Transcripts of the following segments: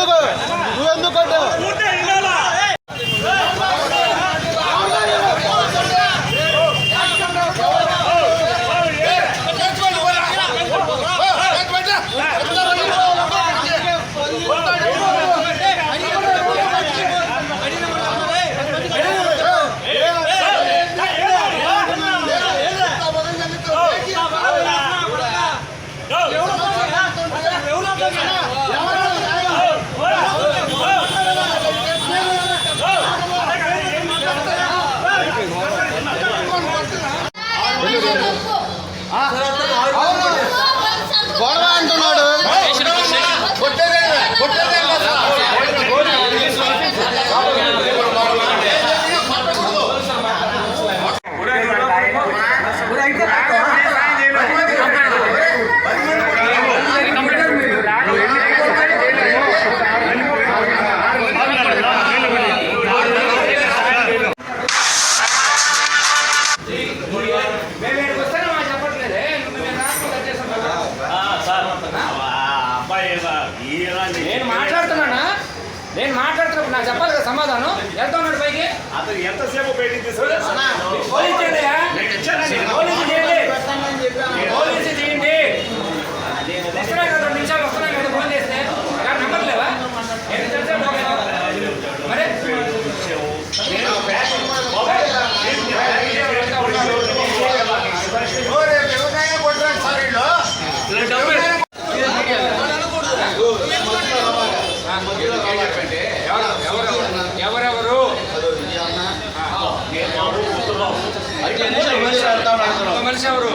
నువ్వే తిట్టింది గుర్తు ఎందుకు నువ్వెందుకు కొట్టావు గొడవ నేను మాట్లాడుతున్నానా? నేను మాట్లాడుతున్నప్పుడు నాకు చెప్పాలి కదా సమాధానం? వెళ్తా ఉన్నాడు పైకి. అతను ఎంతసేపు బయటికి తీసుకెళ్ళాను ఎవరెవరు? మనిషి ఎవరు?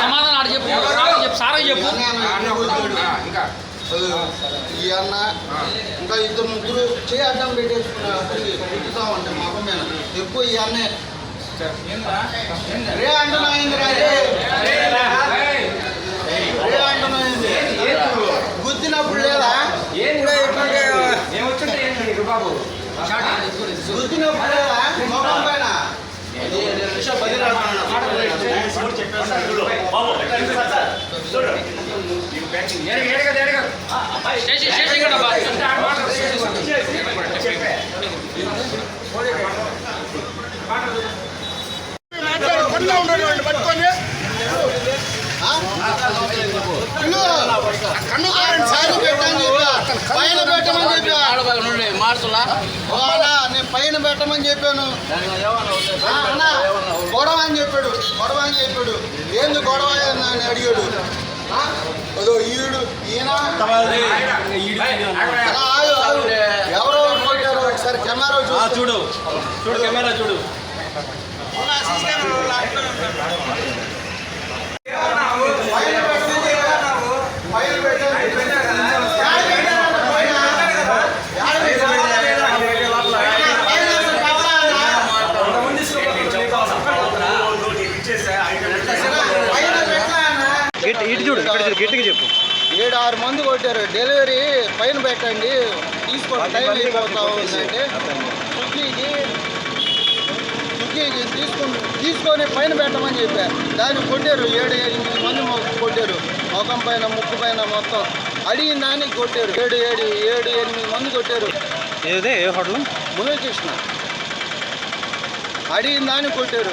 సమాధానం ఆడ చెప్పు. సార్ చెప్పు సార్ చెప్పు. ఆ, ఇంకా. ఈ అన్న ఇంకా ఇద్దరు ముగ్గురు చేయి అడ్డం పెట్టేసుకున్నా పెట్టుతా ఉంటే మొహం మీద. ఎక్కువ ఈ అన్నే. రే అంటున్నా ఏంది రా రే ఏయ్, రే అంటున్నా ఏంది గుద్దినప్పుడు లేదా? గుద్దినప్పుడు లేదా? మొహం పైన? ఏడు చేసేసుకో. కన్ను కారని సారి పెట్టని చెప్పా. పైన పెట్టమని చెప్పా. మార్చులా నేను పైన పెట్టమని చెప్పాను. అన్నా గొడవ అని చెప్పాడు. గొడవ అని చెప్పాడు. ఏంది గొడవ అని అడిగాడు. అదో ఈడు ఈయన. ఎవరో కొట్టారు. ఒకసారి కెమెరా చూడు. చూడు. చూడు కెమెరా చూడు పైన పెట్టమని చెప్పాను. పైన పెట్టమని చెప్పాను. యాడ పెట్టారన్న పైన? యాడ పెట్టారు? పైన అసలు కెమెరా అన్నా? పైన పెట్టా అన్నా? ఇటు చూడు ఇక్కడ గట్టిగా చెప్పు. ఏడు ఆరు మంది కొట్టారు. డెలివరీ పైన పెట్టండి. తీసుకోండి. టైం అయిపోతా ఉందంటే స్విగ్గీకి స్విగ్గీకి తీసుకుని తీసుకొని పైన పెట్టమని చెప్పా. దాన్ని కొట్టారు. ఏడు ఎనిమిది మంది కొట్టారు. ముఖం పైన ముక్కు పైన మొత్తం. అడిగిన దానికి కొట్టారు. ఏడు ఏడు ఏడు ఎనిమిది మంది కొట్టారు. ఏదే? ఏ హోటల్? మురళీకృష్ణ. అడిగిన దాన్ని కొట్టారు.